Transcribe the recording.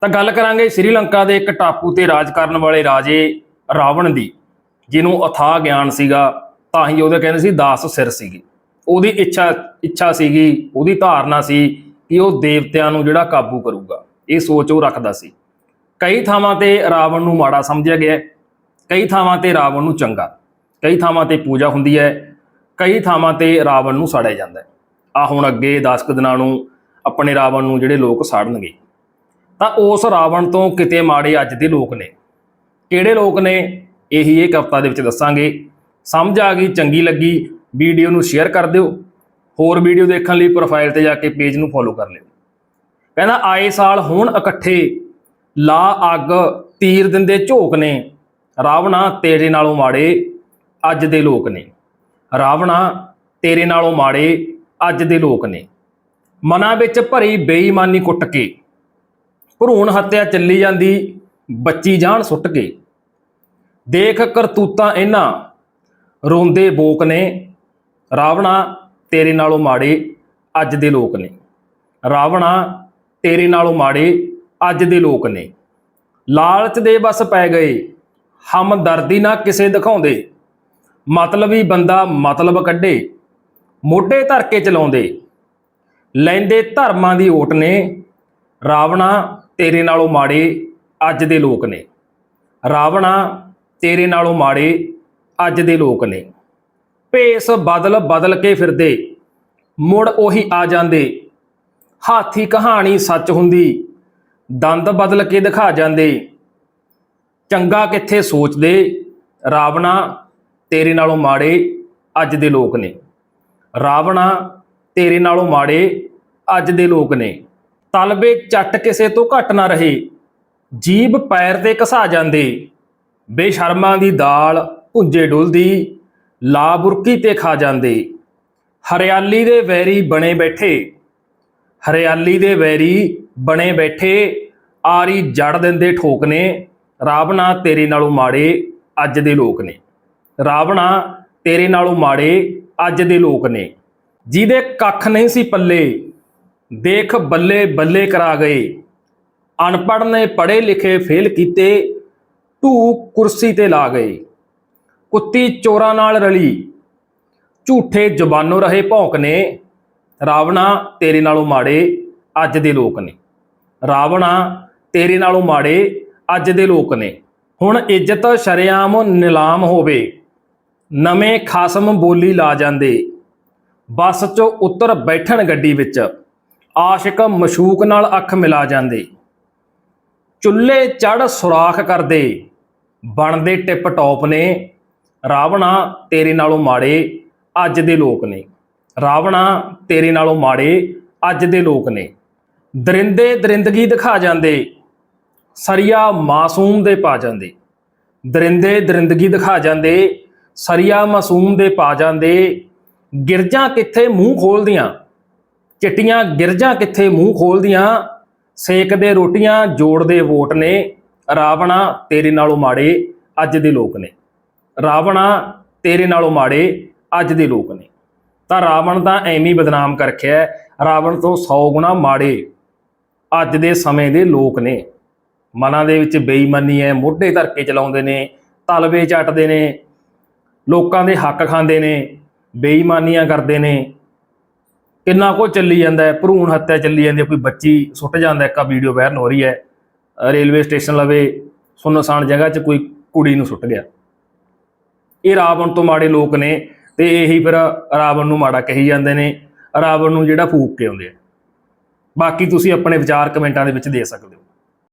ਤਾਂ ਗੱਲ ਕਰਾਂਗੇ ਸ੍ਰੀਲੰਕਾ ਦੇ ਇੱਕ ਟਾਪੂ ਤੇ ਰਾਜ ਕਰਨ ਵਾਲੇ ਰਾਜੇ ਰਾਵਣ ਦੀ, ਜਿਹਨੂੰ ਅਥਾਹ ਗਿਆਨ ਸੀਗਾ, ਤਾਂ ਹੀ ਉਹਦੇ ਕਹਿੰਦੇ ਸੀ ਦਾਸ ਸਿਰ ਸੀਗੇ। ਉਹਦੀ ਇੱਛਾ ਇੱਛਾ ਸੀਗੀ, ਉਹਦੀ ਧਾਰਨਾ ਸੀ ਕਿ ਉਹ ਦੇਵਤਿਆਂ ਨੂੰ ਜਿਹੜਾ ਕਾਬੂ ਕਰੂਗਾ। ਇਹ ਸੋਚ ਉਹ ਰੱਖਦਾ ਸੀ। ਕਈ ਥਾਵਾਂ ਤੇ ਰਾਵਣ ਨੂੰ ਮਾੜਾ ਸਮਝਿਆ ਗਿਆ ਕਈ ਥਾਵਾਂ ਤੇ ਰਾਵਣ ਨੂੰ ਚੰਗਾ। ਕਈ ਥਾਵਾਂ ਤੇ ਪੂਜਾ ਹੁੰਦੀ ਹੈ। ਕਈ ਥਾਵਾਂ ਤੇ ਰਾਵਣ ਨੂੰ ਸਾੜਿਆ ਜਾਂਦਾ ਹੈ। ਆ ਹੁਣ ਅੱਗੇ 10 ਕੁ ਦਿਨਾਂ ਨੂੰ ਆਪਣੇ ਰਾਵਣ ਨੂੰ ਜਿਹੜੇ ਲੋਕ ਸਾੜਨਗੇ। ਤਾਂ ਉਸ ਰਾਵਣ ਤੋਂ ਕਿਤੇ ਮਾੜੇ ਅੱਜ ਦੇ ਲੋਕ ਨੇ। ਕਿਹੜੇ ਲੋਕ ਨੇ? ਇਹੀ ਇਹ ਕਵਿਤਾ ਦੇ ਵਿੱਚ ਦੱਸਾਂਗੇ। ਸਮਝ ਆ ਗਈ, ਚੰਗੀ ਲੱਗੀ। ਵੀਡੀਓ ਨੂੰ ਸ਼ੇਅਰ ਕਰ ਦਿਓ। ਹੋਰ ਵੀਡੀਓ ਦੇਖਣ ਲਈ ਪ੍ਰੋਫਾਈਲ ਤੇ ਜਾ ਕੇ ਪੇਜ ਨੂੰ ਫੋਲੋ ਕਰ ਲਿਓ। ਕਹਿੰਦਾ, ਆਏ ਸਾਲ ਹੋਣ ਇਕੱਠੇ, ਲਾ ਅੱਗ, ਤੀਰ ਦਿੰਦੇ ਝੋਕ ਨੇ। ਰਾਵਣਾ ਤੇਰੇ ਨਾਲੋਂ ਮਾੜੇ, ਅੱਜ ਦੇ ਲੋਕ ਨੇ। ਰਾਵਣਾ ਤੇਰੇ ਨਾਲੋਂ ਮਾੜੇ, ਅੱਜ ਦੇ ਲੋਕ ਨੇ। ਮਨਾਂ ਵਿੱਚ ਭਰੀ ਬੇਈਮਾਨੀ ਕੁੱਟ ਕੇ। ਭਰੂਣ ਹੱਤਿਆ ਚੱਲੀ ਜਾਂਦੀ, ਬੱਚੀ ਜਾਨ ਸੁੱਟ ਕੇ। ਦੇਖ ਕਰਤੂਤਾਂ ਇਹਨਾਂ, ਰੋਂਦੇ ਬੋਕ ਨੇ, ਰਾਵਣਾ ਤੇਰੇ ਨਾਲੋਂ ਮਾੜੇ, ਅੱਜ ਦੇ ਲੋਕ ਨੇ। ਰਾਵਣਾ ਤੇਰੇ ਨਾਲੋਂ ਮਾੜੇ, ਅੱਜ ਦੇ ਲੋਕ ਨੇ। ਲਾਲਚ ਦੇ ਬਸ ਪੈ ਗਏ, ਹਮਦਰਦੀ ਨਾ ਕਿਸੇ ਦਿਖਾਉਂਦੇ। ਮਤਲਬ ਹੀ ਬੰਦਾ ਮਤਲਬ ਕੱਢੇ, ਮੋਢੇ ਧਰ ਕੇ ਚਲਾਉਂਦੇ। ਲੈਂਦੇ ਧਰਮਾਂ ਦੀ ਓਟ ਨੇ, ਰਾਵਣਾ ਤੇਰੇ ਨਾਲੋਂ ਮਾੜੇ ਅੱਜ ਦੇ ਲੋਕ ਨੇ। ਰਾਵਣਾ ਤੇਰੇ ਨਾਲੋਂ ਮਾੜੇ ਅੱਜ ਦੇ ਲੋਕ ਨੇ। ਭੇਸ ਬਦਲ ਬਦਲ ਕੇ ਫਿਰਦੇ, ਮੁੜ ਉਹੀ ਆ ਜਾਂਦੇ। ਹਾਥੀ ਕਹਾਣੀ ਸੱਚ ਹੁੰਦੀ, ਦੰਦ ਬਦਲ ਕੇ ਦਿਖਾ ਜਾਂਦੇ। ਚੰਗਾ ਕਿੱਥੇ ਸੋਚਦੇ, ਰਾਵਣਾ ਤੇਰੇ ਨਾਲੋਂ ਮਾੜੇ ਅੱਜ ਦੇ ਲੋਕ ਨੇ। ਰਾਵਣਾ ਤੇਰੇ ਨਾਲੋਂ ਮਾੜੇ ਅੱਜ ਦੇ ਲੋਕ ਨੇ। ਤਲਬੇ ਚੱਟ ਕਿਸੇ ਤੋਂ ਘੱਟ ਨਾ ਰਹੇ। ਜੀਬ ਪੈਰ ਤੇ ਘਸਾ ਜਾਂਦੇ। ਬੇਸ਼ਰਮਾਂ ਦੀ ਦਾਲ ਭੁੰਜੇ ਡੁੱਲਦੀ ਲਾ ਬੁਰਕੀ ਤੇ ਖਾ ਜਾਂਦੇ। ਹਰਿਆਲੀ ਦੇ ਵੈਰੀ ਬਣੇ ਬੈਠੇ। ਹਰਿਆਲੀ ਦੇ ਵੈਰੀ ਬਣੇ ਬੈਠੇ, ਆਰੀ ਜੜ ਦਿੰਦੇ ਠੋਕ ਨੇ। ਰਾਵਣਾ ਤੇਰੇ ਨਾਲੋਂ ਮਾੜੇ, ਅੱਜ ਦੇ ਲੋਕ ਨੇ। ਰਾਵਣਾ ਤੇਰੇ ਨਾਲੋਂ ਮਾੜੇ, ਅੱਜ ਦੇ ਲੋਕ ਨੇ। ਜਿਹਦੇ ਕੱਖ ਨਹੀਂ ਸੀ ਪੱਲੇ ਦੇਖ ਬੱਲੇ ਬੱਲੇ ਕਰਾ ਗਏ। ਅਨਪੜ੍ਹ ਨੇ ਪੜ੍ਹੇ ਲਿਖੇ ਫੇਲ ਕੀਤੇ ਢੂ ਕੁਰਸੀ ਤੇ ਲਾ ਗਏ। ਕੁੱਤੀ ਚੋਰਾਂ ਨਾਲ ਰਲੀ। ਝੂਠੇ ਜ਼ਬਾਨੋਂ ਰਹੇ ਭੌਂਕ ਨੇ। ਰਾਵਣਾ ਤੇਰੇ ਨਾਲੋਂ ਮਾੜੇ, ਅੱਜ ਦੇ ਲੋਕ ਨੇ। ਰਾਵਣਾ ਤੇਰੇ ਨਾਲੋਂ ਮਾੜੇ, ਅੱਜ ਦੇ ਲੋਕ ਨੇ। ਹੁਣ ਇੱਜ਼ਤ ਸ਼ਰਿਆਮ ਨਿਲਾਮ ਹੋਵੇ। ਨਵੇਂ ਖਾਸਮ ਬੋਲੀ ਲਾ ਜਾਂਦੇ। ਬੱਸ 'ਚੋਂ ਉੱਤਰ ਬੈਠਣ ਗੱਡੀ ਵਿੱਚ। ਆਸ਼ਿਕ ਮਸ਼ੂਕ ਨਾਲ ਅੱਖ ਮਿਲਾ ਜਾਂਦੇ। ਚੁੱਲ੍ਹੇ ਚੜ ਸੁਰਾਖ ਕਰਦੇ। ਬਣਦੇ ਟਿਪ ਟੌਪ ਨੇ। ਰਾਵਣਾ ਤੇਰੇ ਨਾਲੋਂ ਮਾੜੇ, ਅੱਜ ਦੇ ਲੋਕ ਨੇ। ਰਾਵਣਾ ਤੇਰੇ ਨਾਲੋਂ ਮਾੜੇ, ਅੱਜ ਦੇ ਲੋਕ ਨੇ। ਦਰਿੰਦੇ ਦਰਿੰਦਗੀ ਦਿਖਾ ਜਾਂਦੇ। ਸਰੀਆ ਮਾਸੂਮ ਦੇ ਪਾ ਜਾਂਦੇ। ਦਰਿੰਦੇ ਦਰਿੰਦਗੀ ਦਿਖਾ ਜਾਂਦੇ। ਸਰੀਆ ਮਾਸੂਮ ਦੇ ਪਾ ਜਾਂਦੇ। ਗਿਰਜਾਂ ਕਿੱਥੇ ਮੂੰਹ ਖੋਲਦੀਆਂ? ਚਿੱਟੀਆਂ ਗਿਰਜਾਂ ਕਿੱਥੇ ਮੂੰਹ ਖੋਲਦੀਆਂ? ਸੇਕਦੇ ਰੋਟੀਆਂ ਜੋੜਦੇ ਵੋਟ ਨੇ। ਰਾਵਣਾ ਤੇਰੇ ਨਾਲੋਂ ਮਾੜੇ ਅੱਜ ਦੇ ਲੋਕ ਨੇ। ਰਾਵਣਾ ਤੇਰੇ ਨਾਲੋਂ ਮਾੜੇ ਅੱਜ ਦੇ ਲੋਕ ਨੇ। ਤਾਂ ਰਾਵਣ ਤਾਂ ਐਵੇਂ ਬਦਨਾਮ ਕਰ ਰੱਖਿਆ ਰਾਵਣ ਤੋਂ 100 ਗੁਣਾ ਮਾੜੇ ਅੱਜ ਦੇ ਸਮੇਂ ਦੇ ਲੋਕ ਨੇ। ਮਨਾਂ ਦੇ ਵਿੱਚ ਬੇਈਮਾਨੀ ਹੈ, ਮੋਢੇ ਧਰ ਕੇ ਚਲਾਉਂਦੇ ਨੇ, ਤਲਵੇ ਚੱਟਦੇ ਨੇ, ਲੋਕਾਂ ਦੇ ਹੱਕ ਖਾਂਦੇ ਨੇ, ਬੇਈਮਾਨੀਆਂ ਕਰਦੇ ਨੇ। ਕਿੰਨਾ ਕੁ ਚੱਲੀ ਜਾਂਦਾ ਹੈ, ਭਰੂਣ ਹੱਤਿਆ ਚੱਲੀ ਜਾਂਦੀ ਹੈ, ਕੋਈ ਬੱਚੀ ਸੁੱਟ ਜਾਂਦਾ ਇੱਕ ਆ ਵੀਡੀਓ ਵਾਇਰਲ ਹੋ ਰਹੀ ਹੈ। ਰੇਲਵੇ ਸਟੇਸ਼ਨ ਲਵੇ, ਸੁਨਸਾਨ ਜਗ੍ਹਾ 'ਚ ਕੋਈ ਕੁੜੀ ਨੂੰ ਸੁੱਟ ਗਿਆ। ਇਹ ਰਾਵਣ ਤੋਂ ਮਾੜੇ ਲੋਕ ਨੇ ਤੇ ਇਹੀ ਫਿਰ ਰਾਵਣ ਨੂੰ ਮਾੜਾ ਕਹੀ ਜਾਂਦੇ ਨੇ, ਰਾਵਣ ਨੂੰ ਜਿਹੜਾ ਫੂਕ ਕੇ ਆਉਂਦੇ ਆ। ਬਾਕੀ ਤੁਸੀਂ ਆਪਣੇ ਵਿਚਾਰ ਕਮੈਂਟਾਂ ਦੇ ਵਿੱਚ ਦੇ ਸਕਦੇ ਹੋ।